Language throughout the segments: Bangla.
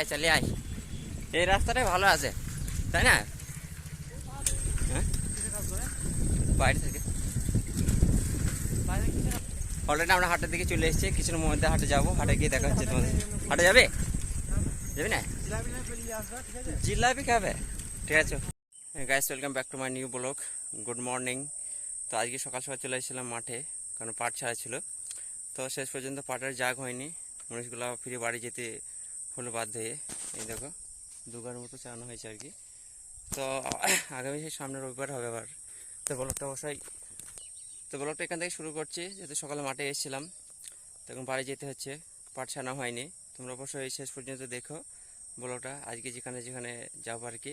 আয় চলে আয়। এই রাস্তাটাই ভালো আছে, তাই না? হ্যাঁ? বাইরে থেকে। অলরেডি আমরা হাটের দিকে চলে এসেছি কিছুর মধ্যে হাটে যাব, হাটে গিয়ে দেখা হচ্ছে তোমাদের। হাটে যাবে? যাবি না? জিলাপি খাবে? ঠিক আছে। Guys welcome back to my new blog good morning তো আজকে সকাল সকাল চলে এসেছিলাম মাঠে, কারণ পাট ছাড়া ছিল। তো শেষ পর্যন্ত পাটের জাগ হয়নি। মনীষগুলো ফিরে বাড়ি যেতে হলো বাধ্য হয়ে এই দেখো দুবার মতো চালানো হয়েছে আর কি। তো, আগামী সেই সামনে রবিবার হবে আবার। তো ব্লগটা অবশ্যই তো ব্লগটা এখান থেকে শুরু করছি, যেহেতু সকালে মাঠে এসেছিলাম। তখন বাড়ি যেতে হচ্ছে পাট ছানা হয়নি। তোমরা অবশ্যই শেষ পর্যন্ত দেখো ব্লগটা আজকে যেখানে যেখানে যাব আর কি।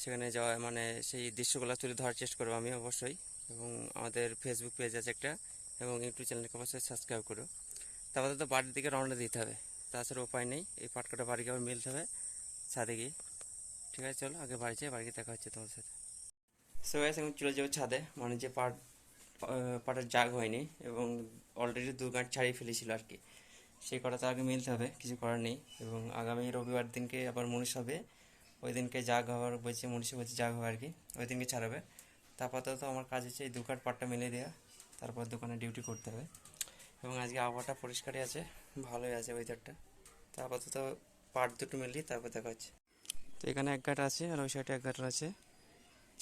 সেখানে যাওয়া মানে সেই দৃশ্যগুলো তুলে ধরার চেষ্টা করব আমি অবশ্যই। এবং আমাদের ফেসবুক পেজ আছে একটা, এবং ইউটিউব চ্যানেলকে অবশ্যই সাবস্ক্রাইব করো। তারপরে তো বাড়ির দিকে রওনা দিতে হবে। তাছাড়া উপায় নেই। এই পাটকাটা বাড়িকে আবার মিলতে হবে ছাদে গিয়ে। ঠিক আছে, চলো আগে বাড়ি যাই, বাড়িতে দেখা হচ্ছে তোমার সাথে। সো গাইস এখন চলে যাব ছাদে। মানে যে পাট পাটের জাগ হয়নি এবং অলরেডি দু গাঁট ছাড়িয়ে ফেলেছিল আর কি। সেই কটা তো আগে মিলতে হবে, কিছু করার নেই। এবং আগামী রবিবার দিনকে আবার মনীষ হবে। ওই দিনকে জাগ হওয়ার বলছে মনীষে বলছে জাগ হবে আর কি। ওই দিনকে ছাড়াবে। তারপর তো আমার কাজ হচ্ছে এই দু কাঠ পাটটা মিলে দেওয়া তারপর দোকানে ডিউটি করতে হবে। এবং আজকে আবহাওয়াটা পরিষ্কারই আছে, ভালোই আছে ওয়েদারটা তো আপাতত পাট দুটো মিললি তারপর দেখা হচ্ছে। তো এখানে এক গাঁট আছে আর ওই সাইডে এক গাঁট আছে,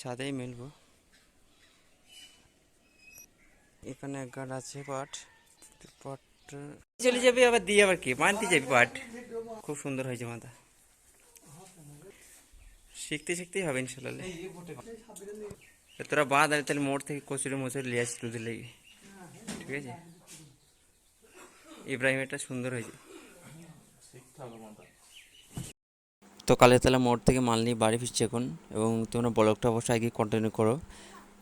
ছাদেই মিলবো। এখানে এক গাঁট আছে পাট পাট চলে যাবি আবার দিয়ে আবার কি? মানতে যাবি পাট খুব সুন্দর হয়েছে মাথা। শিখতে শিখতেই হবে ইনশাল্লাহ তোরা বাদ আর তাহলে মোড় থেকে কচুরি মচুরি লিয়ে আসছি দুধের লেগে। ঠিক আছে? ইব্রাহিম এটা সুন্দর হয়েছে। তো কালেতলা মোড় থেকে মাল নিয়ে বাড়ি ফিরছি এখন এবং তোমরা ব্লগটা অবশ্যই আগে কন্টিনিউ করো।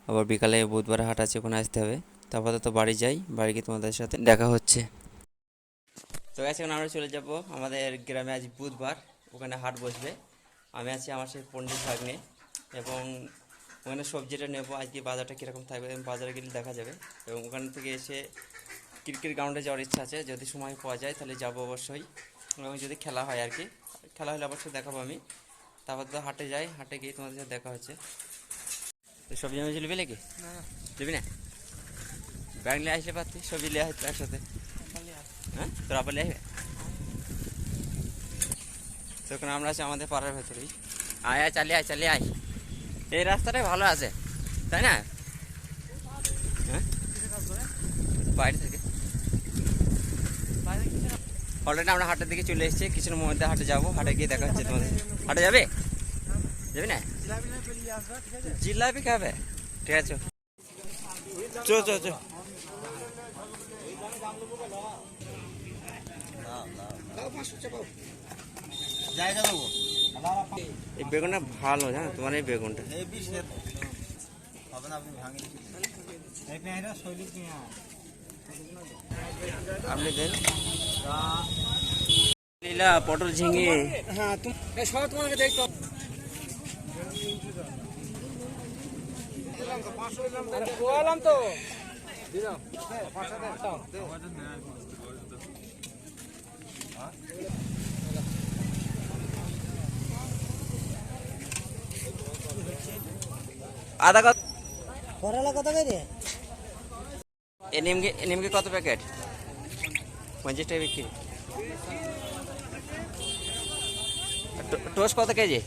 আবার বিকালে বুধবার হাট আছে, ওখানে আসতে হবে। তারপর তো বাড়ি যাই, বাড়ি গিয়ে তোমাদের সাথে দেখা হচ্ছে। তো গেছে এখন আমরা চলে যাব আমাদের গ্রামে আজ বুধবার, ওখানে হাট বসবে। আমি আছি আমার সেই পণ্ডিত ভাগ্নে এবং ওখানে সবজিটা নেব, আজকে বাজারটা কীরকম থাকবে, বাজারে গেলে দেখা যাবে। এবং ওখান থেকে এসে ক্রিকেট গ্রাউন্ডে যাওয়ার ইচ্ছা আছে। যদি সময় পাওয়া যায় তাহলে যাব অবশ্যই। এবং যদি খেলা হয় আর কি। খেলা হলে অবশ্যই দেখাবো আমি। তারপর তো হাটে যাই। হাটে গিয়ে তোমাদের সাথে দেখা হচ্ছে। তো সবজি মবজি নেবে নাকি? নেবি না? ব্যাগ নিয়ে আসলে পারতি সবজি নিয়ে আসতো একসাথে। হ্যাঁ? তোর আবার নিয়ে আসবে? তো এখন আমরা আছি আমাদের পাড়ার ভেতরেই। আয় আয় চালিয়ে আয় চালিয়ে আয়। এই রাস্তাটাই ভালো আছে তাই না? হ্যাঁ? বাইরে থেকে অলরেডি আমরা হাটের দিকে চলে এসেছি কিছুর মধ্যে হাটে যাব, হাটে গিয়ে দেখা হচ্ছে তোমাদের। হাটে যাবে? যাবি না? জিলাপি খাবে? ঠিক আছে। চো চো চো। এই বেগুনটা ভালো, জানো তোমার এই বেগুনটা। হবে না, আপনি ভাঙি আপনি দেন। লীলা পটল ঝিঙে। হ্যাঁ তুমি সব তোমাকে দেখতে পোয়ালাম তো। আধা কত করলা কত করে? এনিমকে এনিমকে কত প্যাকেট? পঞ্চাশ টাকা বিক্রি। টোস্ট কত কেজি?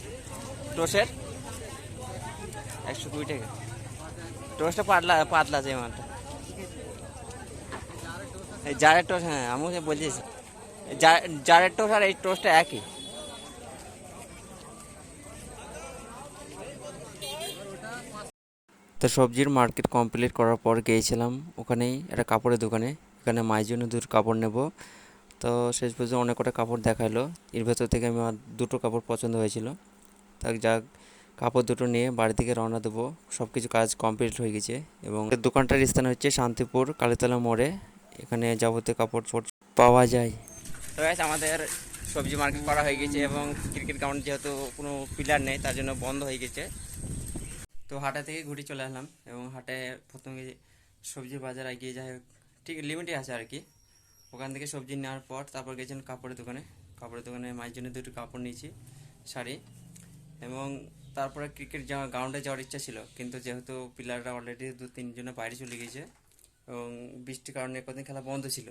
টোস্টের? একশো কুড়ি টাকা। টোস্টটা পাতলা পাতলা এই মালটা। জারের টোস্ট হ্যাঁ আমি বলছি জারের টোস্ট আর এই টোস্টটা একই। তো সবজির মার্কেট কমপ্লিট করার পর গিয়েছিলাম ওখানেই একটা কাপড়ের দোকানে। এখানে মায়ের জন্য দুটো কাপড় নেব। তো শেষ পর্যন্ত অনেক কটা কাপড় দেখাল। এর ভেতর থেকে আমার দুটো কাপড় পছন্দ হয়েছিল। তাক যাক কাপড় দুটো নিয়ে বাড়ি থেকে রওনা দেবো। সব কিছু কাজ কমপ্লিট হয়ে গেছে এবং দোকানটার স্থান হচ্ছে শান্তিপুর কালীতলা মোড়ে। এখানে যাবতীয় কাপড় চোপড় পাওয়া যায়। তো আমাদের সবজি মার্কেট করা হয়ে গেছে এবং ক্রিকেট গ্রাউন্ড যেহেতু কোনো প্লেয়ার নেই, তার জন্য বন্ধ হয়ে গেছে। তো হাটে থেকে ঘুরে চলে আসলাম এবং হাটে প্রথমে সবজি বাজার এগিয়ে যাই হোক, ঠিক লিমিটে আছে আর কি। ওখান থেকে সবজি নেওয়ার পর তারপর গেছিলাম কাপড়ের দোকানে। কাপড়ের দোকানে মায়ের জন্য দুটো কাপড় নিয়েছি, শাড়ি এবং তারপরে ক্রিকেট যাওয়া গ্রাউন্ডে যাওয়ার ইচ্ছা ছিল। কিন্তু যেহেতু প্লেয়াররা অলরেডি দু তিনজনে বাইরে চলে গিয়েছে এবং বৃষ্টির কারণে কদিন খেলা বন্ধ ছিল।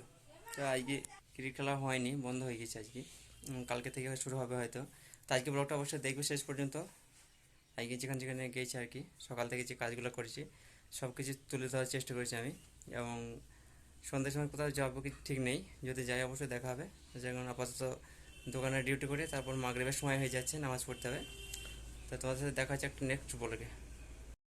তো আজকে ক্রিকেট খেলা হয়নি, বন্ধ হয়ে গেছে আজকে। কালকে থেকে শুরু হবে হয়তো। তো আজকে ব্লগটা অবশ্যই দেখবে শেষ পর্যন্ত। আজকে যেখানে যেখানে গিয়েছি আর কি, সকাল থেকে যে কাজগুলো করেছি সব কিছু তুলে ধরার চেষ্টা করেছি আমি। এবং সন্ধ্যের সময় কোথাও যাব কি ঠিক নেই, যদি যাই অবশ্যই দেখা হবে। যেমন আপাতত দোকানে ডিউটি করে, তারপর মাগরীবের সময় হয়ে যাচ্ছে, নামাজ পড়তে হবে। তো তোমাদের সাথে দেখা হচ্ছে একটা নেক্সট বলে